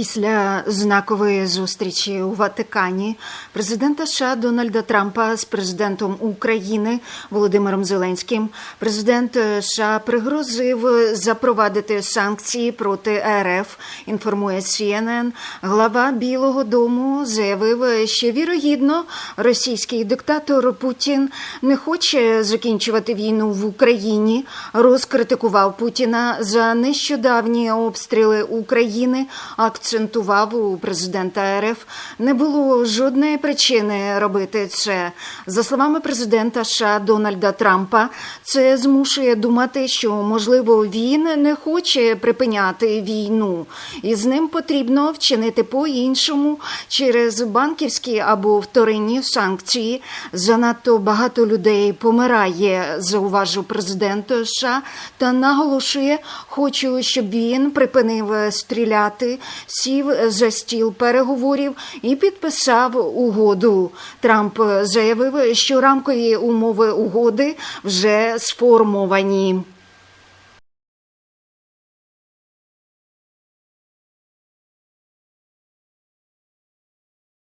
Після знакової зустрічі у Ватикані президента США Дональда Трампа з президентом України Володимиром Зеленським президент США пригрозив запровадити санкції проти РФ. Інформує CNN. Глава Білого Дому заявив, що вірогідно російський диктатор Путін не хоче закінчувати війну в Україні. Розкритикував Путіна за нещодавні обстріли України. Акцентував у президента РФ не було жодної причини робити це. За словами президента США Дональда Трампа, це змушує думати, що можливо він не хоче припиняти війну, і з ним потрібно вчинити по-іншому через банківські або вторинні санкції. Занадто багато людей помирає, зауважив президент США та наголошує, хочу, щоб він припинив стріляти, сів за стіл переговорів і підписав угоду. Трамп заявив, що рамкові умови угоди вже сформовані.